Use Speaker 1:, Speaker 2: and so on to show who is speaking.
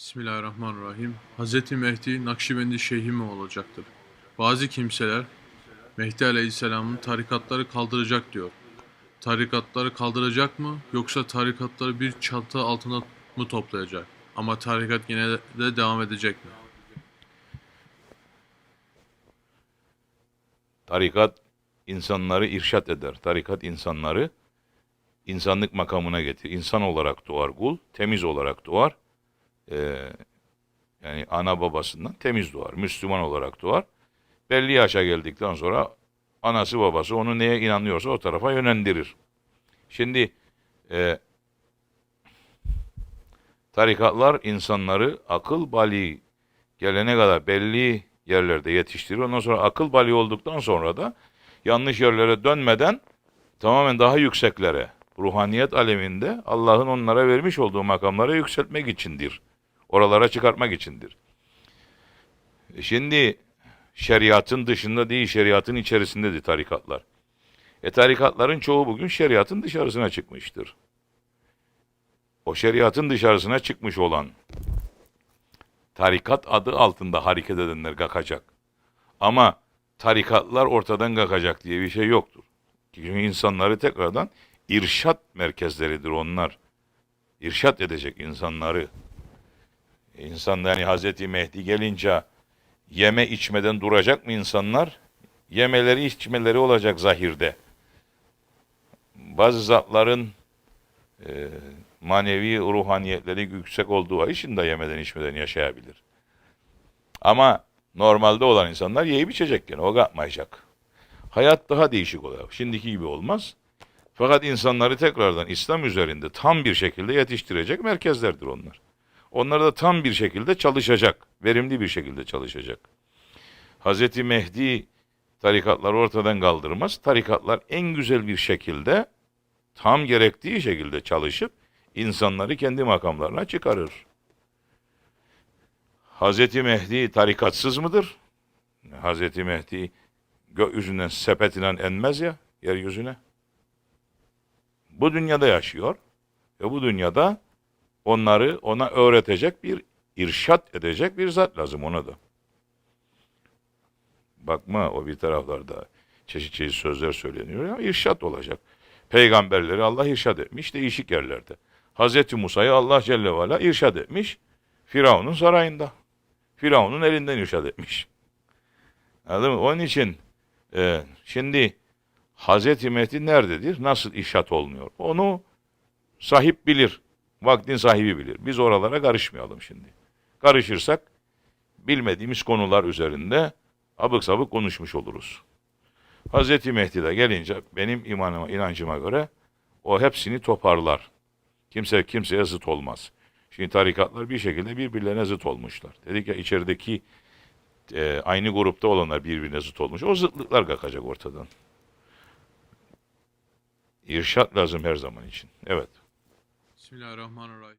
Speaker 1: Bismillahirrahmanirrahim. Hz. Mehdi Nakşibendi Şeyhi mi olacaktır? Bazı kimseler Mehdi Aleyhisselam'ın tarikatları kaldıracak diyor. Tarikatları kaldıracak mı yoksa tarikatları bir çatı altına mı toplayacak? Ama tarikat yine de devam edecek mi?
Speaker 2: Tarikat insanları irşat eder. Tarikat insanları insanlık makamına getirir. İnsan olarak doğar kul, temiz olarak doğar. Ee, yani ana babasından temiz doğar. Müslüman olarak doğar. Belli yaşa geldikten sonra anası babası onu neye inanıyorsa o tarafa yönlendirir. Şimdi e, tarikatlar insanları akıl bali gelene kadar belli yerlerde yetiştirir. Ondan sonra akıl bali olduktan sonra da yanlış yerlere dönmeden tamamen daha yükseklere, ruhaniyet aleminde Allah'ın onlara vermiş olduğu makamlara yükseltmek içindir. Oralara çıkartmak içindir. E Şimdi şeriatın dışında değil, şeriatın içerisindedir tarikatlar. E tarikatların çoğu bugün şeriatın dışarısına çıkmıştır. O şeriatın dışarısına çıkmış olan tarikat adı altında hareket edenler kakacak. Ama tarikatlar ortadan kakacak diye bir şey yoktur. Çünkü insanları tekrardan irşat merkezleridir onlar. İrşat edecek insanları. İnsan yani Hazreti Mehdi gelince yeme içmeden duracak mı insanlar? Yemeleri içmeleri olacak zahirde. Bazı zatların e, manevi ruhaniyetleri yüksek olduğu için de yemeden içmeden yaşayabilir. Ama normalde olan insanlar yiyip içecek yani o yapmayacak. Hayat daha değişik oluyor. Şimdiki gibi olmaz. Fakat insanları tekrardan İslam üzerinde tam bir şekilde yetiştirecek merkezlerdir onlar. Onlar da tam bir şekilde çalışacak. Verimli bir şekilde çalışacak. Hazreti Mehdi tarikatları ortadan kaldırmaz. Tarikatlar en güzel bir şekilde tam gerektiği şekilde çalışıp insanları kendi makamlarına çıkarır. Hazreti Mehdi tarikatsız mıdır? Hazreti Mehdi gökyüzünden sepetiyle enmez ya yeryüzüne. Bu dünyada yaşıyor ve bu dünyada onları ona öğretecek bir irşat edecek bir zat lazım ona da. Bakma o bir taraflarda çeşit çeşit sözler söyleniyor ama irşat olacak. Peygamberleri Allah irşad etmiş değişik yerlerde. Hazreti Musa'yı Allah Celle ve Ala irşad etmiş Firavun'un sarayında. Firavun'un elinden irşad etmiş. Anladın mı? Onun için e, şimdi Hazreti Mehdi nerededir? Nasıl irşat olmuyor? Onu sahip bilir. Vaktin sahibi bilir. Biz oralara karışmayalım şimdi. Karışırsak bilmediğimiz konular üzerinde abık sabık konuşmuş oluruz. Hazreti Mehdi de gelince benim imanıma, inancıma göre o hepsini toparlar. Kimse kimseye zıt olmaz. Şimdi tarikatlar bir şekilde birbirlerine zıt olmuşlar. Dedik ya içerideki e, aynı grupta olanlar birbirine zıt olmuş. O zıtlıklar kalkacak ortadan. İrşat lazım her zaman için. Evet.
Speaker 1: Bismillahirrahmanirrahim.